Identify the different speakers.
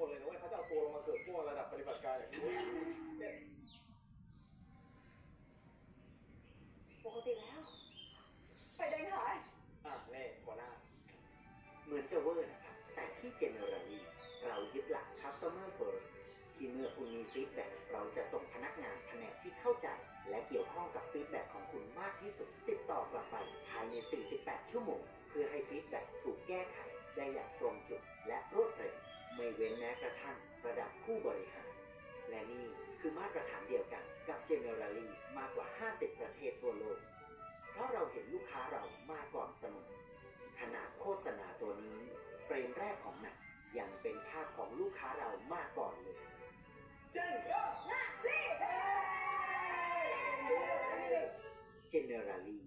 Speaker 1: คนเลยนะเว้ยเขาจะเอาตัวลงมาเกือบพวกระดับปฏิบัติการอย่างนี้
Speaker 2: ปกติแล้ว ไปเดินหาย
Speaker 3: อะแน่หัวหน้า
Speaker 4: เหมือนจะเวอร์นะครับ แต่ที่เจเนอรัลลี่เรายึดหลัก customer first ที่เมื่อคุณมีฟีดแบ็กเราจะส่งพนักงานแผนกที่เข้าใจ และเกี่ยวข้องกับฟีดแบ็กของคุณมากที่สุด ติดต่อกลับไปภายใน 48 ชั่วโมง เพื่อให้ฟีดแบ็กถูกแก้ไขได้อย่างตรงจุดและรวดเร็ว ไม่เว้นแม้กระทั่งระดับผู้บริหาร และนี่คือมาตรฐานเดียวกันกับ Generally มากกว่า 50 ประเทศทั่วโลก เพราะเราเห็นลูกค้าเรามาก่อนเสมอ ขนาดโฆษณาตัวนี้ เฟรมแรกของหนังยังเป็นภาพของลูกค้าเรามาก่อนเลย
Speaker 1: เจนเออ
Speaker 4: Generally